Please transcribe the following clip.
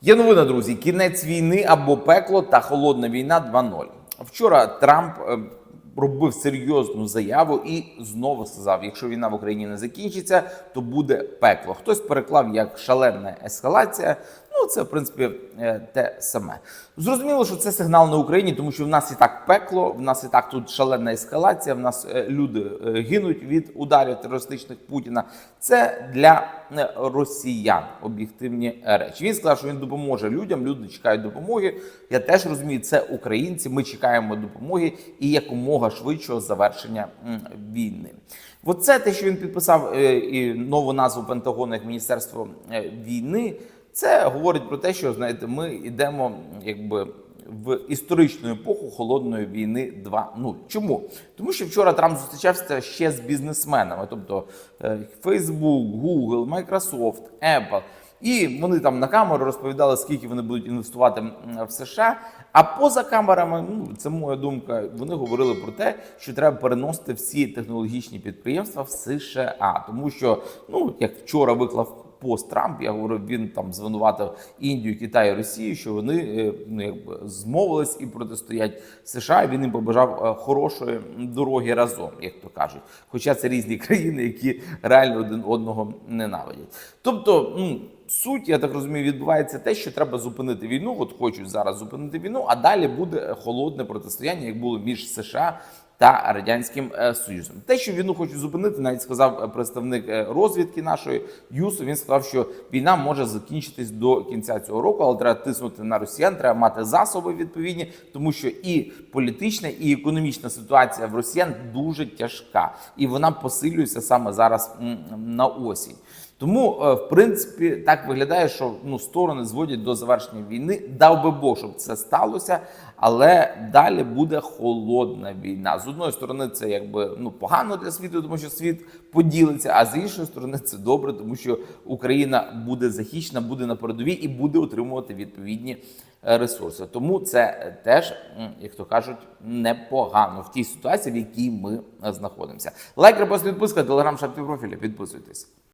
Є новина, друзі. Кінець війни або пекло та холодна війна 2.0. Вчора Трамп е, робив серйозну заяву і знову сказав: якщо війна в Україні не закінчиться, то буде пекло. Хтось переклав як шалена ескалація. Ну, це в принципі е, те саме. Зрозуміло, що це сигнал на Україні, тому що в нас і так пекло, в нас і так тут шалена ескалація. В нас е, люди е, гинуть від ударів терористичних Путіна. Це для росіян об'єктивні речі. Він сказав, що він допоможе людям. Люди чекають допомоги. Я теж розумію, це українці. Ми чекаємо допомоги і якомога швидшого завершення війни. Оце те, що він підписав і нову назву Пентагону як Міністерство війни. Це говорить про те, що знаєте, ми йдемо якби в історичну епоху холодної війни 2.0. Чому? Тому що вчора Трамп зустрічався ще з бізнесменами, тобто е, Facebook, Google, Microsoft, Apple. І вони там на камеру розповідали, скільки вони будуть інвестувати в США. А поза камерами, ну це моя думка. Вони говорили про те, що треба переносити всі технологічні підприємства в США, тому що ну як вчора виклав пост Трамп, я говорю, він там звинуватив Індію, Китай, і Росію, що вони е, ну якби змовились і протистоять США. і Він їм побажав е, хорошої дороги разом, як то кажуть. Хоча це різні країни, які реально один одного ненавидять. Тобто, ну. Суть, я так розумію, відбувається те, що треба зупинити війну. От хочуть зараз зупинити війну, а далі буде холодне протистояння, як було між США та радянським е, союзом. Те, що війну хочуть зупинити, навіть сказав е, представник е, розвідки нашої ЮСУ. Він сказав, що війна може закінчитись до кінця цього року, але треба тиснути на росіян, треба мати засоби відповідні, тому що і політична, і економічна ситуація в росіян дуже тяжка, і вона посилюється саме зараз на осінь. Тому, е, в принципі, так виглядає, що ну сторони зводять до завершення війни. Дав би Бог, щоб це сталося, але далі буде холодна війна. З одної сторони, це якби ну погано для світу, тому що світ поділиться. А з іншої сторони, це добре, тому що Україна буде захищена, буде на передовій і буде отримувати відповідні е, ресурси. Тому це е, теж, як то кажуть, непогано в тій ситуації, в якій ми знаходимося. Лайк, репост, підписка, телеграм, шапки профілі. Підписуйтесь.